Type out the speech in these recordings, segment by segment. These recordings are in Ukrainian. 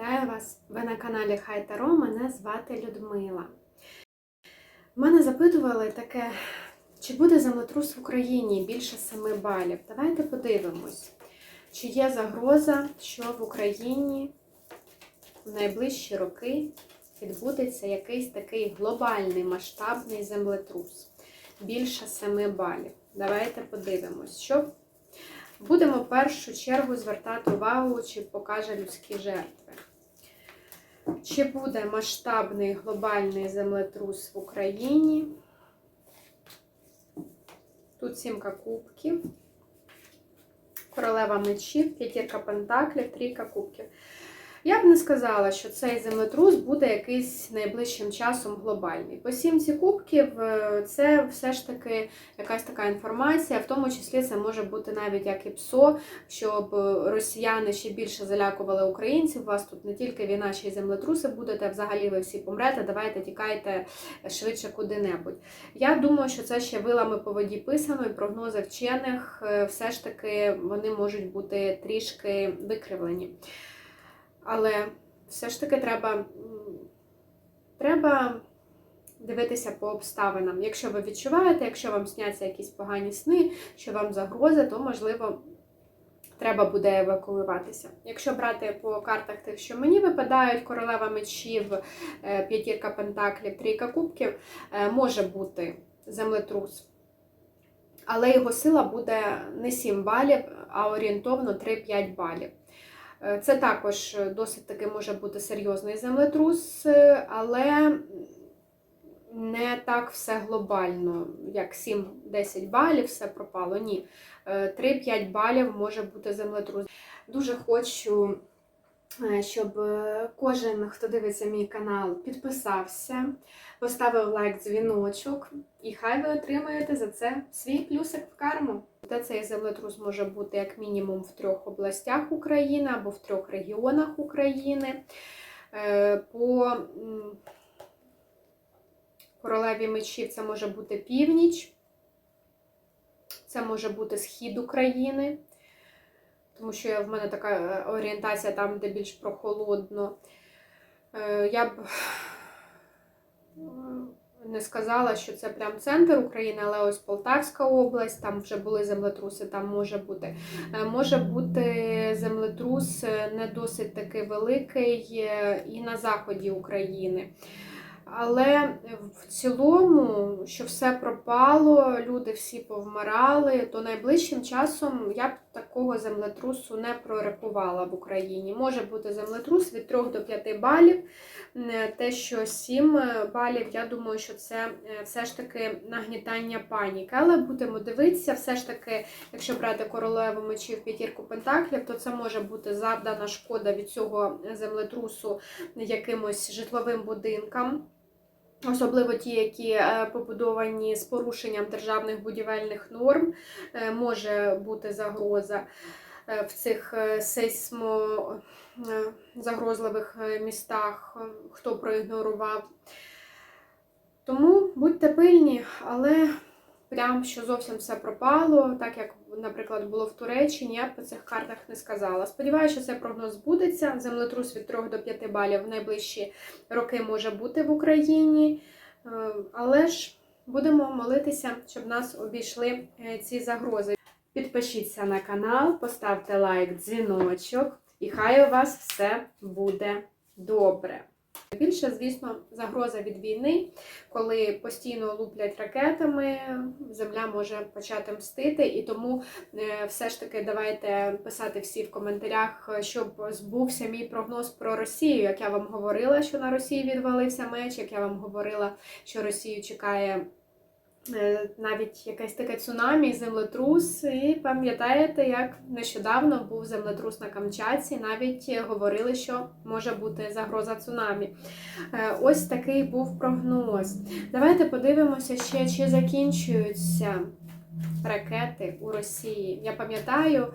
Вітаю вас! Ви на каналі Хай Таро, мене звати Людмила. Мене запитували таке, чи буде землетрус в Україні більше 7 балів. Давайте подивимось, чи є загроза, що в Україні в найближчі роки відбудеться якийсь такий глобальний масштабний землетрус. Більше 7 балів. Давайте подивимось, що Будемо в першу чергу звертати увагу, чи покаже людські жертви. Чи буде масштабний глобальний землетрус в Україні? Тут сімка кубків, королева мечів, п'ятірка пентаклів, трійка кубків. Я б не сказала, що цей землетрус буде якийсь найближчим часом глобальний. По сімці кубків е, це все ж таки якась така інформація, в тому числі це може бути навіть як і ПСО, щоб росіяни ще більше залякували українців. У вас тут не тільки війна, ще й землетруси будете, взагалі ви всі помрете, давайте тікайте швидше куди-небудь. Я думаю, що це ще вилами по воді писано, і прогнози вчених е, все ж таки вони можуть бути трішки викривлені. Але все ж таки треба, треба дивитися по обставинам. Якщо ви відчуваєте, якщо вам сняться якісь погані сни, що вам загроза, то можливо. Треба буде евакуюватися. Якщо брати по картах тих, що мені випадають, королева мечів, е, п'ятірка пентаклів, трійка кубків, е, може бути землетрус. Але його сила буде не 7 балів, а орієнтовно 3-5 балів. Е, Це також досить таки може бути серйозний землетрус, е, але не так все глобально, як 7-10 балів, все пропало. Ні. Е, 3-5 балів може бути землетрус. Дуже хочу, е, щоб е, кожен, хто дивиться мій канал, підписався, поставив лайк, дзвіночок, і хай ви отримаєте за це свій плюсик в карму. Де цей землетрус може бути як мінімум в трьох областях України або в трьох регіонах України. Е, По королеві мечів це може бути північ, це може бути схід України, тому що в мене така е, орієнтація там, де більш прохолодно. Е, Я б не сказала, що це прям центр України, але ось Полтавська область, там вже були землетруси, там може бути. Е, Може бути землетрус не досить таки великий і на заході України. Але в цілому, що все пропало, люди всі повмирали, то найближчим часом я б такого землетрусу не прорахувала в Україні. Може бути землетрус від 3 до 5 балів. Е, Те, що 7 балів, я думаю, що це е, все ж таки нагнітання паніки. Але будемо дивитися, все ж таки, якщо брати королеву мечів п'ятірку пентаклів, то це може бути завдана шкода від цього землетрусу якимось житловим будинкам. Особливо ті, які е, побудовані з порушенням державних будівельних норм, е, може бути загроза е, в цих сейсмо загрозливих е, містах, хто проігнорував. Тому будьте пильні, але прям що зовсім все пропало, так як, наприклад, було в Туреччині, я б по цих картах не сказала. Сподіваюся, що цей прогноз збудеться. Землетрус від 3 до 5 балів в найближчі роки може бути в Україні. Е, Але ж будемо молитися, щоб нас обійшли е, ці загрози. Підпишіться на канал, поставте лайк, дзвіночок, і хай у вас все буде добре. Більше, звісно, загроза від війни, коли постійно луплять ракетами, земля може почати мстити, і тому е, все ж таки давайте писати всі в коментарях, щоб збувся мій прогноз про Росію. Як я вам говорила, що на Росії відвалився меч, як я вам говорила, що Росію чекає. Е, Навіть якесь таке цунамі, землетрус, і пам'ятаєте, як нещодавно був землетрус на Камчатці, навіть говорили, що може бути загроза цунамі. Е, Ось такий був прогноз. Давайте подивимося ще, чи закінчуються ракети у Росії. Я пам'ятаю,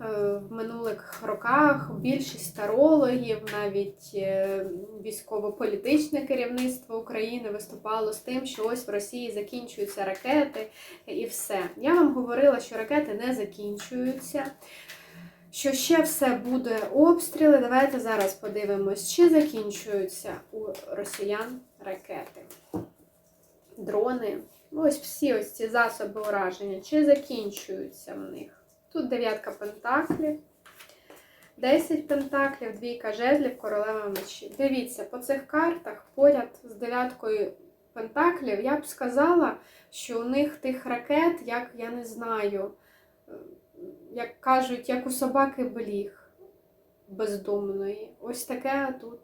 е, в минулих роках більшість тарологів, навіть е, військово-політичне керівництво України виступало з тим, що ось в Росії закінчуються ракети і все. Я вам говорила, що ракети не закінчуються. що ще все буде обстріли. Давайте зараз подивимось, чи закінчуються у росіян ракети, дрони. Ось всі ось ці засоби ураження, чи закінчуються в них. Тут дев'ятка пентаклів. 10 пентаклів, двійка жезлів, королева мечів. Дивіться, по цих картах поряд з дев'яткою пентаклів я б сказала, що у них тих ракет, як я не знаю, як кажуть, як у собаки бліг бездомної. Ось таке тут.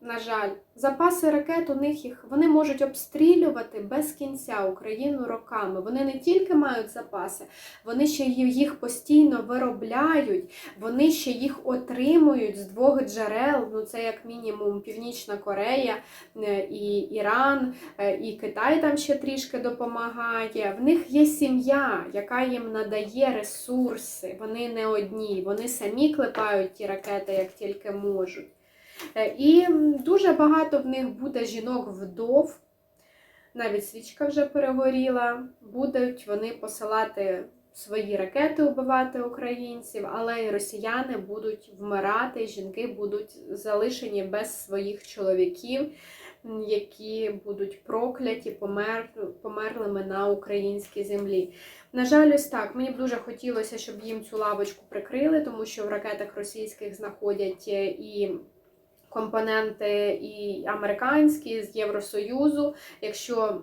На жаль, запаси ракет у них їх вони можуть обстрілювати без кінця Україну роками. Вони не тільки мають запаси, вони ще їх постійно виробляють, вони ще їх отримують з двох джерел. Ну це як мінімум Північна Корея е, і Іран, е, і Китай там ще трішки допомагає. В них є сім'я, яка їм надає ресурси. Вони не одні, вони самі клепають ті ракети, як тільки можуть. Е, І дуже багато в них буде жінок-вдов. Навіть свічка вже перегоріла. Будуть вони посилати свої ракети, убивати українців, але і росіяни будуть вмирати, жінки будуть залишені без своїх чоловіків, які будуть прокляті, помер, померлими на українській землі. На жаль, ось так. Мені б дуже хотілося, щоб їм цю лавочку прикрили, тому що в ракетах російських знаходять е, і компоненти і американські з Євросоюзу. Якщо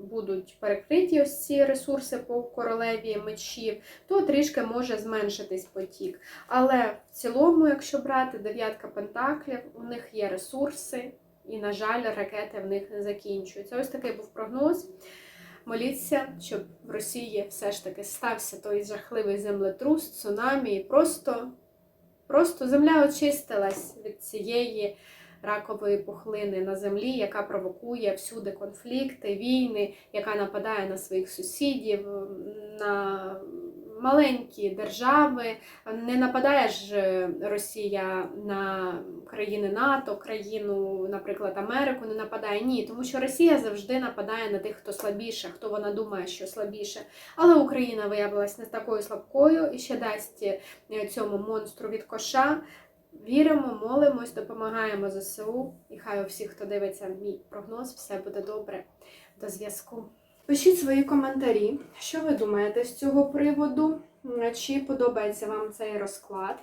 будуть перекриті ось ці ресурси по королеві мечів, то трішки може зменшитись потік. Але в цілому, якщо брати дев'ятка пентаклів, у них є ресурси, і, на жаль, ракети в них не закінчуються. Ось такий був прогноз. Моліться, щоб в Росії все ж таки стався той жахливий землетрус, цунамі, і просто, просто земля очистилась від цієї ракової пухлини на землі, яка провокує всюди конфлікти, війни, яка нападає на своїх сусідів, на маленькі держави. Не нападає ж Росія на країни НАТО, країну, наприклад, Америку не нападає. Ні, тому що Росія завжди нападає на тих, хто слабіше, хто вона думає, що слабіше. Але Україна виявилась не такою слабкою і ще дасть е, цьому монстру від коша. Віримо, молимось, допомагаємо ЗСУ. І хай у всіх, хто дивиться мій прогноз, все буде добре. До зв'язку. Пишіть свої коментарі, що ви думаєте з цього приводу, чи подобається вам цей розклад.